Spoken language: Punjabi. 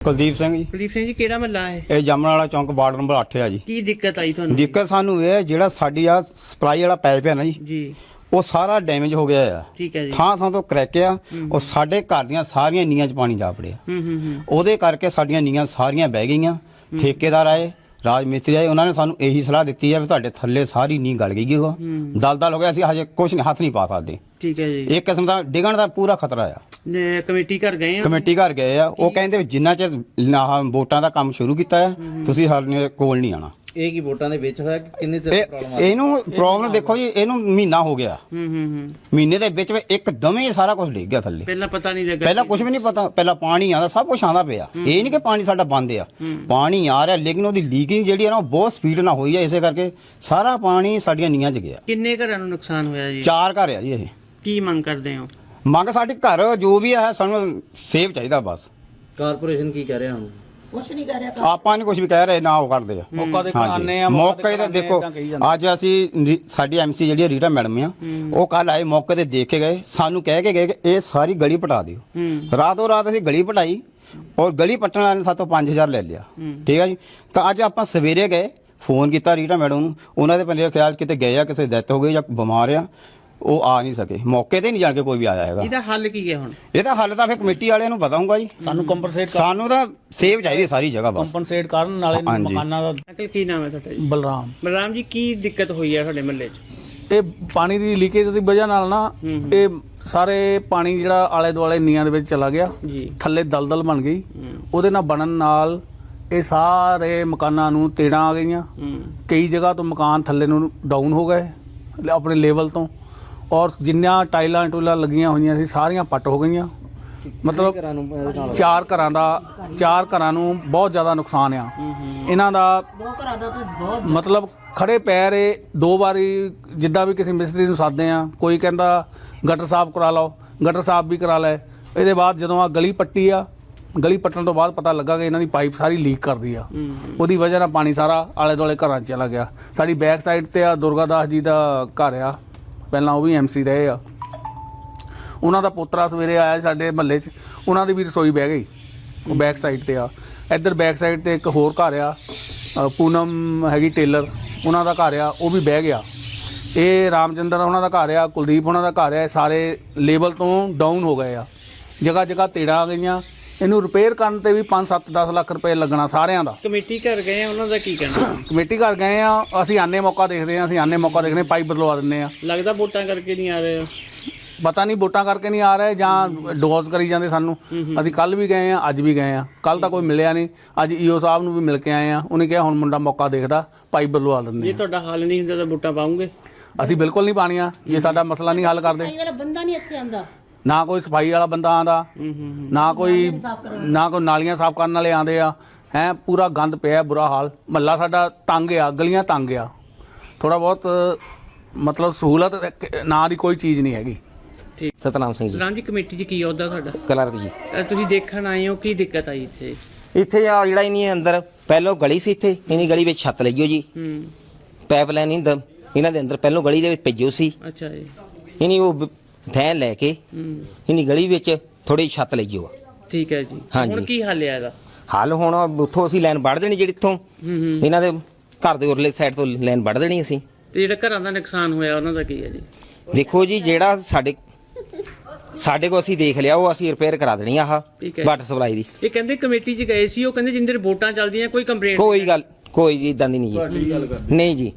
ਕੁਲਦੀਪ ਸਿੰਘ ਜੀ। ਕੁਲਦੀਪ ਸਿੰਘ ਜੀ ਕਿਹੜਾ ਮਹੱਲਾ ਹੈ? ਇਹ ਜਾਮਣ ਵਾਲਾ ਚੌਂਕ ਵਾਰਡ ਨੰਬਰ 8 ਆ ਜੀ। ਕੀ ਦਿੱਕਤ ਆਈ ਤੁਹਾਨੂੰ? ਦਿੱਕਤ ਸਾਨੂੰ ਇਹ ਹੈ ਜਿਹੜਾ ਸਾਡੀ ਆ ਸਪਲਾਈ ਵਾਲਾ ਪਾਈਪ ਹੈ ਨਾ ਜੀ ਜੀ। ਉਹ ਸਾਰਾ ਡੈਮੇਜ ਹੋ ਗਿਆ ਆ। ਠੀਕ ਹੈ ਜੀ। ਥਾਂ ਥਾਂ ਤੋਂ ਕ੍ਰੈਕ ਆ ਉਹ ਸਾਡੇ ਘਰ ਦੀਆਂ ਸਾਰੀਆਂ ਨੀਆਂ 'ਚ ਪਾਣੀ ਜਾ ਵੜਿਆ। ਹੂੰ ਹੂੰ ਹੂੰ। ਉਹਦੇ ਕਰਕੇ ਸਾਡੀਆਂ ਨੀਆਂ ਸਾਰੀਆਂ ਬਹਿ ਗਈਆਂ। ਠੇਕੇਦਾਰ ਆਏ ਰਾਜ ਮਿਸਤਰੀ ਆਏ ਉਹਨਾਂ ਨੇ ਸਾਨੂੰ ਇਹੀ ਸਲਾਹ ਦਿੱਤੀ ਹੈ ਵੀ ਤੁਹਾਡੇ ਥੱਲੇ ਸਾਰੀ ਨੀਂਹ ਗਲ ਗਈ ਉਹ। ਦਲਦਲ ਹੋ ਗਿਆ ਅਸੀਂ ਹਜੇ ਕੁਝ ਨਹੀਂ ਹੱਥ ਨਹੀਂ ਪਾ ਸਕਦੇ। ਠੀਕ ਹੈ ਜੀ। ਇੱਕ ਕਿਸਮ ਦਾ ਡਿੱਗਣ ਦਾ ਪੂਰਾ ਖਤਰਾ ਆ। ਨੇ ਕਮੇਟੀ ਘਰ ਗਏ ਆ? ਕਮੇਟੀ ਘਰ ਗਏ ਆ। ਉਹ ਕਹਿੰਦੇ ਜਿੰਨਾ ਚਿਰ ਆਹ ਵੋਟਾਂ ਦਾ ਕੰਮ ਸ਼ੁਰੂ ਕੀਤਾ ਆ ਤੁਸੀਂ ਸਾਡੇ ਕੋਲ ਨਹੀਂ ਆਣਾ ਇਹ ਕੀ ਵੋਟਾਂ ਦੇ ਵਿੱਚ ਹੋਇਆ? ਕਿ ਕਿੰਨੇ ਚਿਰ ਪ੍ਰੋਬਲਮ ਆ ਇਹਨੂੰ ਪ੍ਰੋਬਲਮ ਦੇਖੋ ਜੀ ਇਹਨੂੰ ਮਹੀਨਾ ਹੋ ਗਿਆ। ਹੂੰ ਹੂੰ ਹੂੰ। ਮਹੀਨੇ ਦੇ ਵਿੱਚ ਵਿੱਚ ਇੱਕਦਮ ਹੀ ਸਾਰਾ ਕੁਝ ਡਿੱਗ ਗਿਆ ਥੱਲੇ। ਪਹਿਲਾਂ ਪਤਾ ਨਹੀਂ ਲੱਗਾ ਪਹਿਲਾਂ ਕੁਝ ਵੀ ਨਹੀਂ ਪਤਾ। ਪਹਿਲਾਂ ਪਾਣੀ ਆਉਂਦਾ ਸਭ ਕੁਝ ਆਉਂਦਾ ਪਿਆ। ਇਹ ਨਹੀਂ ਕਿ ਪਾਣੀ ਸਾਡਾ ਬੰਦ ਆ। ਪਾਣੀ ਆ ਰਿਹਾ ਲੇਕਿਨ ਉਹਦੀ ਲੀਕਿੰਗ ਜਿਹੜੀ ਆ ਨਾ ਉਹ ਬਹੁਤ ਸਪੀਡ ਨਾਲ ਹੋਈ ਆ ਇਸੇ ਕਰਕੇ ਸਾਰਾ ਪਾਣੀ ਸਾਡੀਆਂ ਨੀਆਂ 'ਚ ਗਿਆ। ਕਿੰਨੇ ਘਰਾਂ ਨੂੰ ਨੁਕਸਾਨ ਹੋਇਆ ਜੀ? ਚਾਰ ਘਰ ਆ ਜੀ ਇਹ। ਕੀ ਮੰਗ ਕਰਦੇ ਹੋ? ਮੰਗ ਸਾਡੇ ਘਰ ਜੋ ਵੀ ਆ ਸਾਨੂੰ ਸੇਵ ਚਾਹੀਦਾ ਬਸ। ਕਾਰਪੋਰੇਸ਼ਨ ਕੀ ਕਹਿ ਰਿਹਾ ਹੁਣ? ਆਪਾਂ ਨਹੀਂ ਕੁਝ ਵੀ ਕਹਿ ਰਹੇ ਨਾ ਉਹ ਕਰਦੇ ਆ। ਮੌਕਾ ਦੇ ਹਾਂਜੀ। ਆਨੇ ਆ ਮੌਕੇ ਤੇ ਦੇਖੋ ਅੱਜ ਅਸੀਂ ਸਾਡੀ ਐਮਸੀ ਜਿਹੜੀ ਆ ਰੀਟਾ ਮੈਡਮ ਆ ਉਹ ਕੱਲ ਆਏ ਮੌਕੇ ਤੇ ਦੇਖ ਕੇ ਗਏ ਸਾਨੂੰ ਕਹਿ ਕੇ ਗਏ ਕਿ ਇਹ ਸਾਰੀ ਗਲੀ ਪਟਾ ਦਿਓ। ਹੂੰ। ਰਾਤੋਂ ਰਾਤ ਅਸੀਂ ਗਲੀ ਪਟਾਈ ਔਰ ਗਲੀ ਪੱਟਣ ਵਾਲੇ ਨੇ ਸਾਤੋਂ 5000 ਲੈ ਲਿਆ। ਠੀਕ ਆ ਜੀ? ਤਾਂ ਅੱਜ ਆਪਾਂ ਸਵੇਰੇ ਗਏ ਫੋਨ ਕੀਤਾ ਰੀਟਾ ਮੈਡਮ ਨੂੰ ਉਹਨਾਂ ਦੇ ਪਹਿਲੇ ਖਿਆਲ ਕਿਤੇ ਗਏ ਆ ਕਿਸੇ ਡੈਥ ਹੋ ਗਈ ਜਾਂ ਬਿਮਾਰ ਆ ਉਹ ਆ ਨਹੀਂ ਸਕੇ। ਮੌਕੇ ਤੇ ਨਹੀਂ ਜਾਣ ਕੇ ਕੋਈ ਵੀ ਆਇਆ ਹੈਗਾ। ਇਹਦਾ ਹੱਲ ਕੀ ਹੈ ਹੁਣ? ਇਹਦਾ ਹੱਲ ਤਾਂ ਫਿਰ ਕਮੇਟੀ ਵਾਲਿਆਂ ਨੂੰ ਪਤਾ ਹੋਊਗਾ ਜੀ। ਸਾਨੂੰ ਕੰਪਨਸੇਟ ਸਾਨੂੰ ਤਾਂ ਸੇਵ ਚਾਹੀਦੀ ਸਾਰੀ ਜਗ੍ਹਾ ਬਸ। ਕੰਪਨਸੇਟ ਕਰਨ ਨਾਲੇ ਹਾਂਜੀ। ਮਕਾਨਾਂ ਦਾ ਅੰਕਲ ਕੀ ਨਾਮ ਹੈ ਤੁਹਾਡਾ ਜੀ? ਬਲਰਾਮ। ਬਲਰਾਮ ਜੀ ਕੀ ਦਿੱਕਤ ਹੋਈ ਹੈ ਤੁਹਾਡੇ ਮਹੱਲੇ 'ਚ? ਇਹ ਪਾਣੀ ਦੀ ਲੀਕੇਜ ਦੀ ਵਜ੍ਹਾ ਨਾਲ ਨਾ ਇਹ ਸਾਰੇ ਪਾਣੀ ਜਿਹੜਾ ਆਲੇ ਦੁਆਲੇ ਨੀਆਂ ਦੇ ਵਿੱਚ ਚਲਾ ਗਿਆ। ਜੀ। ਥੱਲੇ ਦਲਦਲ ਬਣ ਗਈ। ਉਹਦੇ ਨਾਲ ਬਣਨ ਨਾਲ ਇਹ ਸਾਰੇ ਮਕਾਨਾਂ ਨੂੰ ਤੇੜਾਂ ਆ ਗਈਆਂ। ਹੂੰ। ਕਈ ਜਗ੍ਹਾ ਤੋਂ ਮਕਾਨ ਥੱਲੇ ਨੂੰ ਡਾਊਨ ਹੋ ਗਏ। ਲ- ਆਪਣੇ ਲੈਵਲ ਤੋਂ। ਔਰ ਜਿੰਨੀਆਂ ਟਾਈਲਾਂ ਟੂਲਾਂ ਲੱਗੀਆਂ ਹੋਈਆਂ ਸੀ ਸਾਰੀਆਂ ਪੱਟ ਹੋ ਗਈਆਂ। ਮਤਲਬ ਘਰਾਂ ਨੂੰ ਇਹਦੇ ਨਾਲ ਚਾਰ ਘਰਾਂ ਦਾ ਚਾਰ ਘਰਾਂ ਨੂੰ ਬਹੁਤ ਜ਼ਿਆਦਾ ਨੁਕਸਾਨ ਆ। ਇਹਨਾਂ ਦਾ ਮਤਲਬ ਖੜੇ ਪੈਰ ਇਹ ਦੋ ਵਾਰੀ ਜਿੱਦਾਂ ਵੀ ਕਿਸੇ ਮਿਸਤਰੀ ਨੂੰ ਸਾਦੇ ਆ ਕੋਈ ਕਹਿੰਦਾ ਗਟਰ ਸਾਫ਼ ਕਰਾ ਲਓ ਗਟਰ ਸਾਫ਼ ਵੀ ਕਰਾ ਲੈ ਇਹਦੇ ਬਾਅਦ ਜਦੋਂ ਆ ਗਲੀ ਪੱਟੀ ਆ ਗਲੀ ਪੱਟਣ ਤੋਂ ਬਾਅਦ ਪਤਾ ਲੱਗਾ ਕਿ ਇਹਨਾਂ ਦੀ ਪਾਈਪ ਸਾਰੀ ਲੀਕ ਕਰਦੀ ਆ। ਉਹਦੀ ਵਜ੍ਹਾ ਨਾਲ ਪਾਣੀ ਸਾਰਾ ਆਲੇ ਦੁਆਲੇ ਘਰਾਂ 'ਚ ਚਲਾ ਗਿਆ। ਸਾਡੀ ਬੈਕ ਸਾਈਡ ਤੇ ਆ ਦੁਰਗਾਦਾਸ ਜੀ ਦਾ ਘਰ ਆ। ਪਹਿਲਾਂ ਉਹ ਵੀ ਐਮਸੀ ਰਹੇ ਆ। ਉਹਨਾਂ ਦਾ ਪੋਤਰਾ ਸਵੇਰੇ ਆਇਆ ਸਾਡੇ ਮਹੱਲੇ 'ਚ, ਉਹਨਾਂ ਦੀ ਵੀ ਰਸੋਈ ਬਹਿ ਗਈ, ਉਹ ਬੈਕ ਸਾਈਡ ਤੇ ਆ। ਇੱਧਰ ਬੈਕ ਸਾਈਡ ਤੇ ਇੱਕ ਹੋਰ ਘਰ ਆ ਪੂਨਮ ਹੈਗੀ ਟੇਲਰ, ਉਹਨਾਂ ਦਾ ਘਰ ਆ, ਉਹ ਵੀ ਬਹਿ ਗਿਆ। ਇਹ ਰਾਮਚੰਦਰ ਉਹਨਾਂ ਦਾ ਘਰ ਆ, ਕੁਲਦੀਪ ਉਹਨਾਂ ਦਾ ਘਰ ਆ, ਇਹ ਸਾਰੇ ਲੇਵਲ ਤੋਂ ਡਾਊਨ ਹੋ ਗਏ ਆ। ਜਗ੍ਹਾ ਜਗ੍ਹਾ ਤੇੜਾਂ ਆ ਗਈਆਂ ਇਹਨੂੰ ਰਿਪੇਅਰ ਕਰਨ ਤੇ ਵੀ 5 7 10 ਲੱਖ ਰੁਪਏ ਲੱਗਣਾ ਸਾਰਿਆਂ ਦਾ। ਕਮੇਟੀ ਘਰ ਗਏ ਆ ਉਹਨਾਂ ਦਾ ਕੀ ਕਹਿਣਾ? ਕਮੇਟੀ ਘਰ ਗਏ ਆ ਅਸੀਂ ਆਨੇ ਮੌਕਾ ਦੇਖਦੇ ਆ ਅਸੀਂ ਆਨੇ ਮੌਕਾ ਦੇਖਦੇ ਪਾਈਪ ਬਦਲਵਾ ਦਿੰਦੇ ਆ। ਲੱਗਦਾ ਵੋਟਾਂ ਕਰਕੇ ਨਹੀਂ ਆ ਰਹੇ ਪਤਾ ਨਹੀਂ ਵੋਟਾਂ ਕਰਕੇ ਨਹੀਂ ਆ ਰਹੇ ਜਾਂ ਡੋਜ਼ ਕਰੀ ਜਾਂਦੇ ਸਾਨੂੰ। ਅਸੀਂ ਕੱਲ ਵੀ ਗਏ ਆ ਅੱਜ ਵੀ ਗਏ ਆ। ਕੱਲ ਤਾਂ ਕੋਈ ਮਿਲਿਆ ਨਹੀਂ। ਅੱਜ ਈਓ ਸਾਹਿਬ ਨੂੰ ਵੀ ਮਿਲ ਕੇ ਆਏ ਆ। ਉਹਨੇ ਕਿਹਾ ਹੁਣ ਮੁੰਡਾ ਮੌਕਾ ਦੇਖਦਾ ਪਾਈਪ ਬਦਲਵਾ ਦਿੰਦੇ ਜੇ ਤੁਹਾਡਾ ਹੱਲ ਨਹੀਂ ਹੁੰਦਾ ਤਾਂ ਵੋਟਾਂ ਪਾਉਂਗੇ। ਅਸੀਂ ਬਿਲਕੁਲ ਨਹੀਂ ਪਾਣੀਆਂ। ਜੇ ਸਾਡਾ ਮਸਲਾ ਨਹੀਂ ਹੱਲ ਕਰਦੇ। ਬੰਦਾ ਨਹੀਂ ਇੱਥੇ ਆਉਂਦਾ। ਨਾ ਕੋਈ ਸਫ਼ਾਈ ਵਾਲਾ ਬੰਦਾ ਆਂਦਾ ਹੂੰ ਹੂੰ ਹੂੰ। ਨਾ ਕੋਈ ਨਾ ਕੋਈ ਨਾਲੀਆਂ ਸਾਫ਼ ਕਰਨ ਵਾਲੇ ਆਂਦੇ ਆ। ਹੈ ਪੂਰਾ ਗੰਦ ਪਿਆ ਬੁਰਾ ਹਾਲ। ਮਹੱਲਾ ਸਾਡਾ ਤੰਗ ਆ ਗਲੀਆਂ ਤੰਗ ਆ। ਥੋੜਾ ਬਹੁਤ ਮਤਲਬ ਸਹੂਲਤ ਨਾ ਦੀ ਕੋਈ ਚੀਜ਼ ਨਹੀਂ ਹੈਗੀ। ਸਤਨਾਮ ਸਿੰਘ ਜੀ। ਜੀ ਕਮੇਟੀ 'ਚ ਕੀ ਅਹੁਦਾ ਤੁਹਾਡਾ? ਕਲਰਕ ਜੀ। ਤੁਸੀਂ ਦੇਖਣ ਆਏ ਹੋ ਕੀ ਦਿੱਕਤ ਆਈ ਇੱਥੇ? ਇੱਥੇ ਆ ਜਿਹੜਾ ਇਹਨੀ ਅੰਦਰ ਪਹਿਲੋਂ ਗਲੀ ਸੀ ਇੱਥੇ ਇਹਨੀ ਗਲੀ ਵਿੱਚ ਛੱਤ ਲਈਓ ਜੀ। ਹੂੰ। ਪਾਈਪਲਾਈਨ ਇਹਨਾਂ ਇਹਨਾਂ ਦੇ ਅੰਦਰ ਪਹਿਲੋਂ ਗਲੀ ਦੇ ਵਿੱਚ ਭੇਜਿਓ ਸੀ। ਅੱਛਾ ਜੀ। ਇਹਨੀ ਉਹ ਥੈਂ ਲੈ ਕੇ ਹੂੰ ਇਹਨੀ ਗਲੀ ਵਿੱਚ ਥੋੜੀ ਛੱਤ ਲਈਓ ਠੀਕ ਹੈ ਜੀ। ਹਾਂਜੀ। ਹੁਣ ਕੀ ਹੱਲ ਹੈ ਇਹਦਾ? ਹੱਲ ਹੁਣ ਉੱਥੋਂ ਅਸੀਂ ਲਾਈਨ ਵੱਢ ਦੇਣੀ ਜਿਹੜੀ ਇੱਥੋਂ। ਹੂੰ ਹੂੰ। ਇਹਨਾਂ ਦੇ ਘਰ ਦੇ ਉਰਲੇ ਸਾਈਡ ਤੋਂ ਲਾਈਨ ਵੱਢ ਦੇਣੀ ਅਸੀਂ। ਤੇ ਜਿਹੜਾ ਘਰਾਂ ਦਾ ਨੁਕਸਾਨ ਹੋਇਆ ਉਹਨਾਂ ਦਾ ਕੀ ਹੈ ਜੀ? ਦੇਖੋ ਜੀ ਜਿਹੜਾ ਸਾਡੇ ਸਾਡੇ ਕੋਲ ਅਸੀਂ ਦੇਖ ਲਿਆ ਉਹ ਅਸੀਂ ਰਿਪੇਅਰ ਕਰਾ ਦੇਣੀ ਆ ਆਹ ਠੀਕ ਹੈ। ਵਾਟਰ ਸਪਲਾਈ ਦੀ। ਇਹ ਕਹਿੰਦੇ ਕਮੇਟੀ 'ਚ ਗਏ ਸੀ ਉਹ ਕਹਿੰਦੇ ਜਿੰਦਰ ਵੋਟਾਂ ਚੱਲਦੀਆਂ ਕੋਈ ਕੰਪਲੇਂਟ ਕੋਈ ਗੱਲ ਕੋਈ ਜੀ ਇਦਾਂ ਦੀ ਨਹੀਂ ਜੀ। ਨਹੀਂ ਜੀ।